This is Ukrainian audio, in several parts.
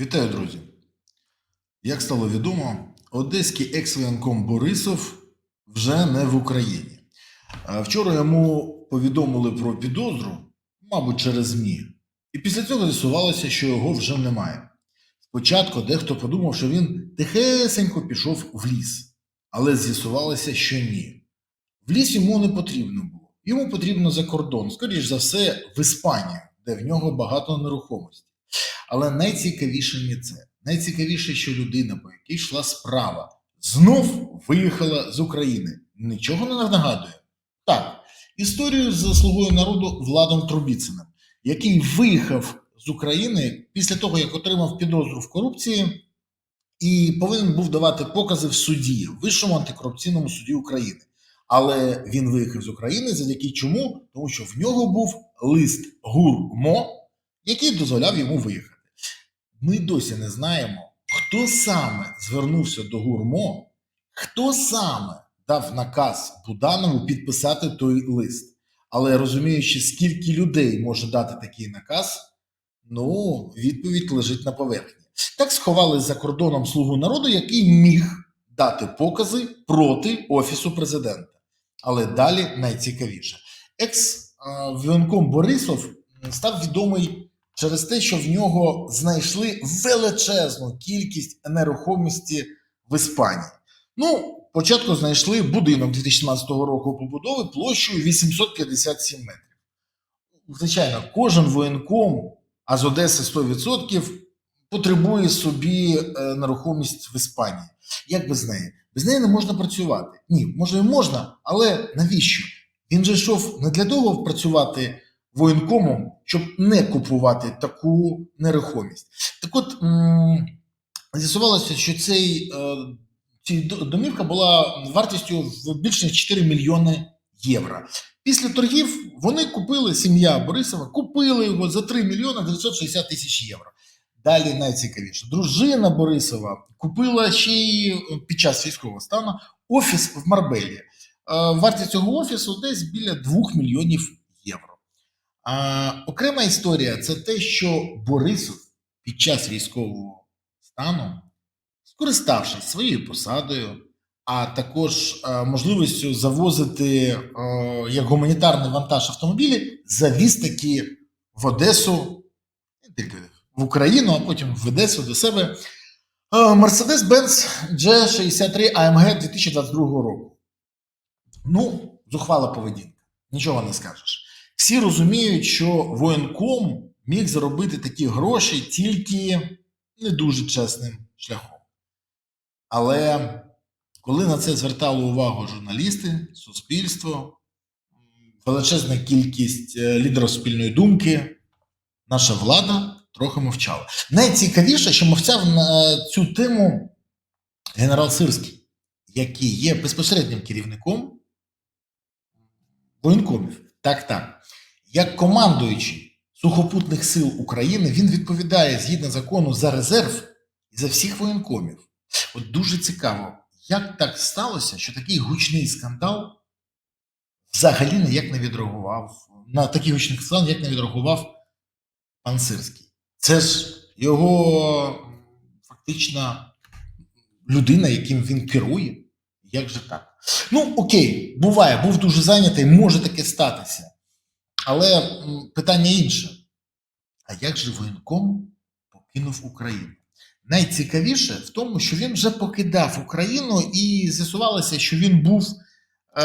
Вітаю, друзі! Як стало відомо, одеський екс-воєнком Борисов вже не в Україні. Вчора йому повідомили про підозру, мабуть, через ЗМІ. І після цього з'ясувалося, що його вже немає. Спочатку дехто подумав, що він тихесенько пішов в ліс, але з'ясувалося, що ні. В ліс йому не потрібно було. Йому потрібно за кордон, скоріш за все, в Іспанію, де в нього багато нерухомості. Але найцікавіше не це. Найцікавіше, що людина, по якій йшла справа, знов виїхала з України. Нічого не нагадує. Так, історію з слугою народу Владом Трубіциним, який виїхав з України після того, як отримав підозру в корупції, і повинен був давати покази в суді, в Вищому антикорупційному суді України. Але він виїхав з України завдяки чому? Тому що в нього був лист ГУРМО, який дозволяв йому виїхати. Ми досі не знаємо, хто саме звернувся до ГУРМО, хто саме дав наказ Буданову підписати той лист. Але розуміючи, скільки людей може дати такий наказ, ну, відповідь лежить на поверхні. Так сховали за кордоном слугу народу, який міг дати покази проти Офісу президента. Але далі найцікавіше. Екс-воєнком Борисов став відомий через те, що в нього знайшли величезну кількість нерухомості в Іспанії. Ну, спочатку знайшли будинок 2017 року побудови площею 857 метрів. Звичайно, кожен воєнком, а з Одеси 100%, потребує собі е, нерухомість в Іспанії. Як без неї? Без неї не можна працювати. Ні, може і можна, але навіщо? Він же йшов не для того працювати воєнкомом, щоб не купувати таку нерухомість. Так от з'ясувалося, що цей, е, ця домівка була вартістю в більше ніж 4 мільйони євро. Після торгів вони купили, сім'я Борисова, купили його за 3 мільйони 960 тисяч євро. Далі найцікавіше. Дружина Борисова купила ще й е, під час військового стану офіс в Марбелі. Е, Вартість цього офісу десь біля 2 мільйонів євро. А, окрема історія це те, що Борисов під час військового стану, скориставшись своєю посадою, а також е, можливістю завозити е, як гуманітарний вантаж автомобілі, завіз таки в Одесу, в Україну, а потім в Одесу до себе. е, Mercedes-Benz G63 AMG 2022 року. Ну, зухвала поведінка, нічого не скажеш. Всі розуміють, що воєнком міг заробити такі гроші тільки не дуже чесним шляхом. Але коли на це звертали увагу журналісти, суспільство, величезна кількість е, лідерів спільної думки, наша влада трохи мовчала. Найцікавіше, що мовчав на цю тему генерал Сирський, який є безпосереднім керівником воєнкомів. Так, так. Як командуючий сухопутних сил України, він відповідає згідно закону за резерв і за всіх воєнкомів. От дуже цікаво, як так сталося, що такий гучний скандал взагалі ніяк не відреагував на такий гучний скандал, як не відреагував пан Сирський. Це ж його м, фактично людина, яким він керує. Як же так? Ну, окей, буває, був дуже зайнятий, може таке статися. Але питання інше: а як же воєнком покинув Україну? Найцікавіше в тому, що він вже покидав Україну, і з'ясувалося, що він був е,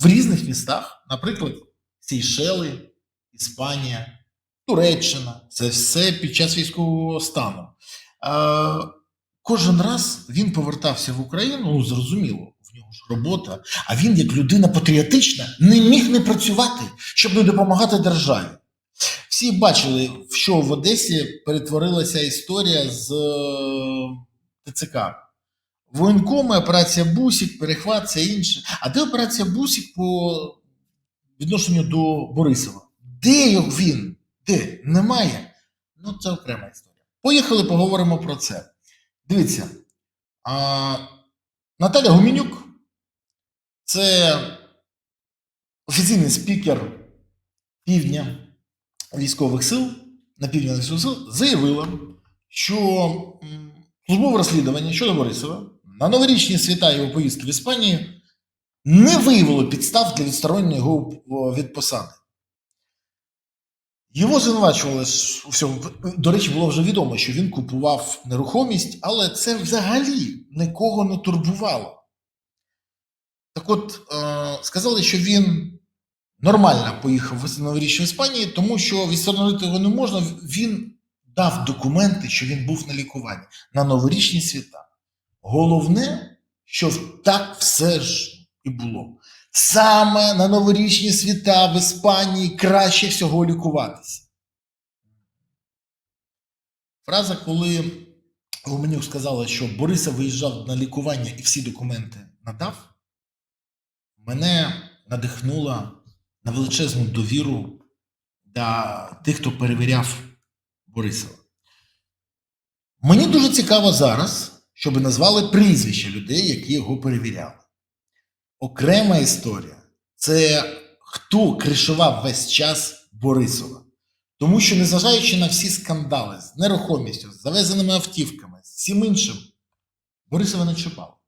в різних містах, наприклад, Сейшели, Іспанія, Туреччина. Це все під час військового стану. Е, кожен раз він повертався в Україну, ну зрозуміло, в нього ж робота. А він, як людина патріотична, не міг не працювати, щоб не допомагати державі. Всі бачили, що в Одесі перетворилася історія з е, ТЦК. Воєнкоми, операція Бусік, перехват, це інше. А де операція Бусік по відношенню до Борисова? Де він? Де? Немає. Ну, це окрема історія. Поїхали, поговоримо про це. Дивіться, а, Наталя Гуменюк це офіційний спікер півдня військових сил на півдня військових сил заявила, що службове розслідування щодо Борисова на новорічні свята його поїздки в Іспанії не виявило підстав для відсторонення його від посади. Його звинувачували у всьому. До речі, було вже відомо, що він купував нерухомість, але це взагалі нікого не турбувало. Так от, е, сказали, що він нормально поїхав в новорічну Іспанії, тому що відсторонити його не можна. Він дав документи, що він був на лікуванні на новорічні свята. Головне, що так все ж і було. Саме на новорічні свята в Іспанії краще всього лікуватися. Фраза, коли Гуменюк сказала, що Бориса виїжджав на лікування і всі документи надав, мене надихнула на величезну довіру для тих, хто перевіряв Борисова. Мені дуже цікаво зараз, щоб назвали прізвища людей, які його перевіряли. Окрема історія це хто кришував весь час Борисова. Тому що, незважаючи на всі скандали з нерухомістю, з завезеними автівками, з всім іншим, Борисова не чіпав.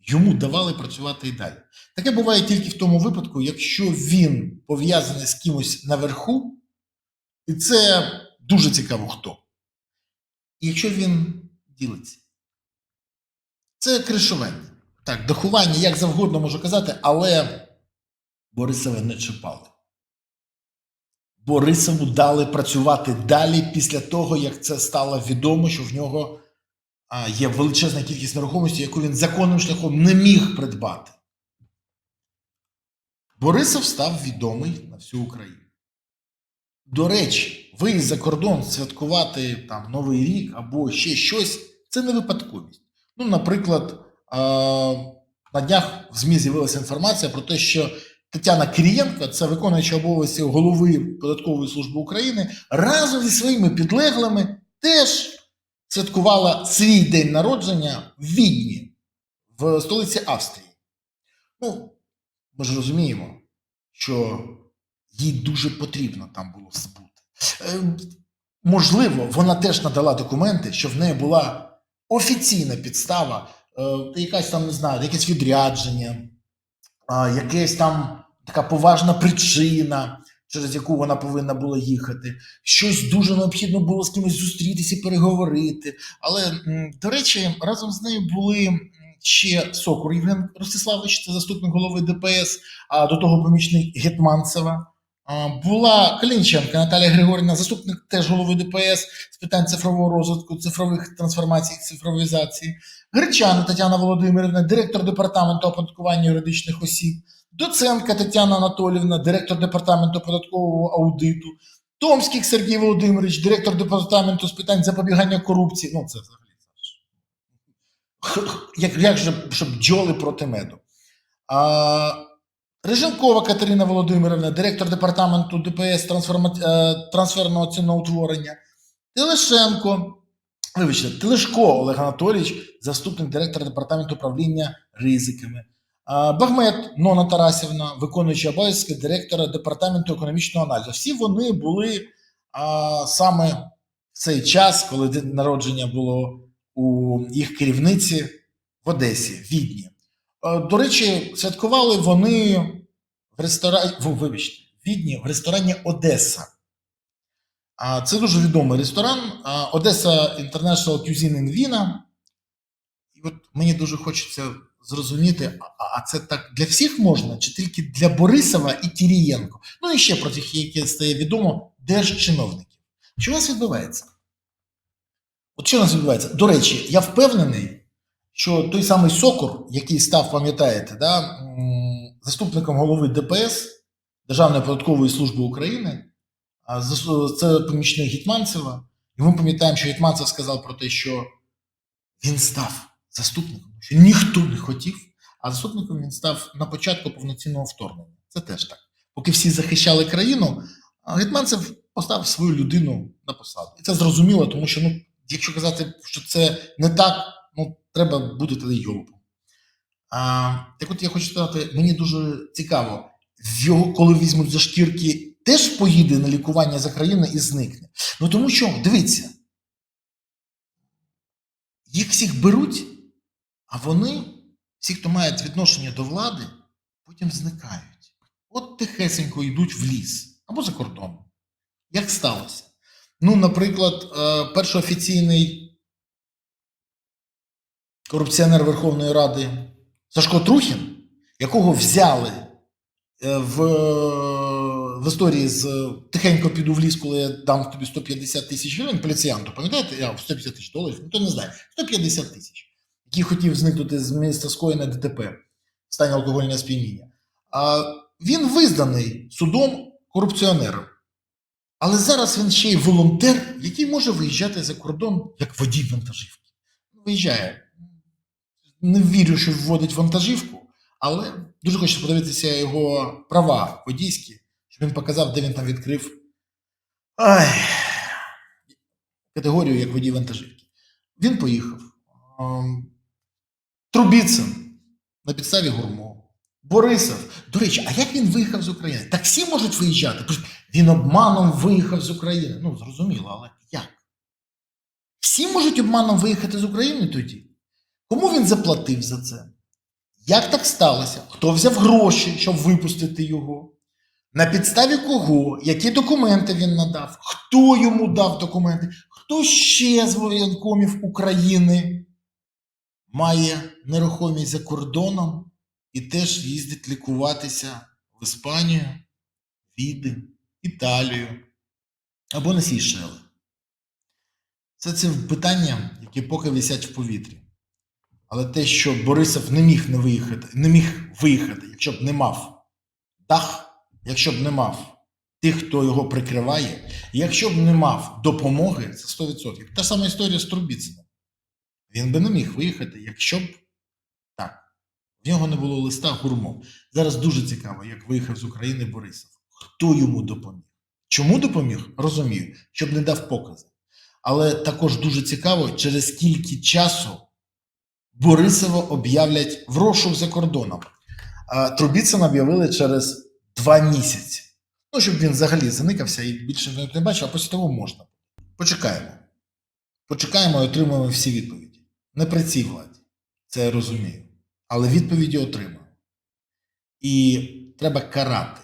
Йому давали працювати і далі. Таке буває тільки в тому випадку, якщо він пов'язаний з кимось наверху, і це дуже цікаво хто. І якщо він ділиться. Це кришування. Так, дахування, як завгодно можу казати, але Борисова не чіпали. Борисову дали працювати далі після того, як це стало відомо, що в нього є величезна кількість нерухомості, яку він законним шляхом не міг придбати. Борисов став відомий на всю Україну. До речі, виїзд за кордон святкувати там Новий рік або ще щось це не випадковість. Ну, наприклад, на днях в ЗМІ з'явилася інформація про те, що Тетяна Кирієнко, це виконуюча обов'язки голови Податкової служби України, разом зі своїми підлеглими теж святкувала свій день народження в Відні, в столиці Австрії. Ну, ми ж розуміємо, що їй дуже потрібно там було збути. Е, можливо, вона теж надала документи, що в неї була офіційна підстава, е, якась там, не знаю, якесь відрядження, якась там така поважна причина, через яку вона повинна була їхати. Щось дуже необхідно було з кимось зустрітися переговорити. Але, до речі, разом з нею були ще Сокур Євген Ростиславович, це заступник голови ДПС, а до того помічник Гетманцева. Була Калінченка Наталія Григорівна, заступник теж голови ДПС з питань цифрового розвитку, цифрових трансформацій, цифровізації. Гречана Тетяна Володимирівна, директор департаменту оподаткування юридичних осіб, Доценка Тетяна Анатолівна, директор департаменту податкового аудиту, Томський Сергій Володимирович, директор департаменту з питань запобігання корупції. Ну, це взагалі. Як, як же, щоб бджоли проти меду. А, Режимкова Катерина Володимирівна, директор департаменту ДПС трансформа... е, трансферного ціноутворення, Телешенко, вибачте, Телешко Олег Анатолійович, заступник директора департаменту управління ризиками. А, Бахмет Нона Тарасівна, виконуюча обов'язки директора департаменту економічного аналізу. Всі вони були а, саме в цей час, коли народження було у їх керівниці в Одесі, Відні. Е, До речі, святкували вони в ресторані, вибачте, в Відні, в ресторані Одеса. Це дуже відомий ресторан Одеса International Cuisine in Vina. І от мені дуже хочеться зрозуміти, а це так для всіх можна, чи тільки для Борисова і Кірієнко? Ну і ще про тих, які стає відомо, держчиновників. Що у нас відбувається? От що у нас відбувається? До речі, я впевнений, що той самий Сокур, який став, пам'ятаєте, да, заступником голови ДПС Державної податкової служби України, це помічник Гетманцева, і ми пам'ятаємо, що Гетманцев сказав про те, що він став заступником, що ніхто не хотів, а заступником він став на початку повноцінного вторгнення. Це теж так. Поки всі захищали країну, а Гетманцев поставив свою людину на посаду. І це зрозуміло, тому що, ну, якщо казати, що це не так, ну, треба бути тоді йолопом. Так от я хочу сказати, мені дуже цікаво, його, коли візьмуть за шкірки, теж поїде на лікування за країну і зникне. Ну тому що, дивіться, їх всіх беруть, а вони, всі, хто мають відношення до влади, потім зникають. От тихесенько йдуть в ліс або за кордон. Як сталося? Ну, наприклад, е, перший офіційний корупціонер Верховної Ради Сашко Трухін, якого взяли е, в, в історії з тихенько піду в ліс, коли я дам тобі 150 тисяч гривень поліціянту, пам'ятаєте? Я 150 тисяч доларів, ніхто не знає. 150 тисяч, який хотів зникнути з міста скоєне ДТП в стані алкогольного сп'яніння. Він визнаний судом корупціонером. Але зараз він ще й волонтер, який може виїжджати за кордон як водій вантажівки. Виїжджає. Не вірю, що вводить вантажівку, але дуже хочу подивитися його права водійські, щоб він показав, де він там відкрив ай, категорію як водій вантажівки. Він поїхав. Ем, Трубіцин на підставі гурмо. Борисов. До речі, а як він виїхав з України? Таксі можуть виїжджати. Він обманом виїхав з України. Ну, зрозуміло, але як? Всі можуть обманом виїхати з України тоді? Кому він заплатив за це? Як так сталося? Хто взяв гроші, щоб випустити його? На підставі кого? Які документи він надав? Хто йому дав документи? Хто ще з воєнкомів України має нерухомість за кордоном і теж їздить лікуватися в Іспанію, Відень, Італію або на Сейшели? Це це питання, які поки висять в повітрі. Але те, що Борисов не міг не виїхати, не міг виїхати, якщо б не мав дах, якщо б не мав тих, хто його прикриває, якщо б не мав допомоги, це 100%. Та сама історія з Трубіциним. Він би не міг виїхати, якщо б так. В нього не було листа гурмо. Зараз дуже цікаво, як виїхав з України Борисов. Хто йому допоміг? Чому допоміг? Розумію, щоб не дав покази. Але також дуже цікаво, через скільки часу Борисова об'являть в розшук за кордоном. Трубіцина об'явили через два місяці. Ну, щоб він взагалі заникався і більше не бачив, а після того можна. Почекаємо. Почекаємо і отримаємо всі відповіді. Не при цій владі. Це я розумію. Але відповіді отримаємо. І треба карати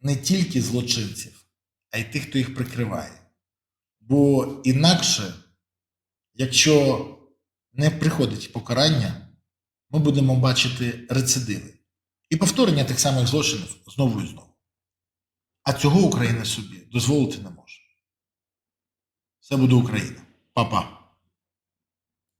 не тільки злочинців, а й тих, хто їх прикриває. Бо інакше, якщо не приходить покарання, ми будемо бачити рецидиви і повторення тих самих злочинів знову і знову. А цього Україна собі дозволити не може. Це буде Україна. Па-па.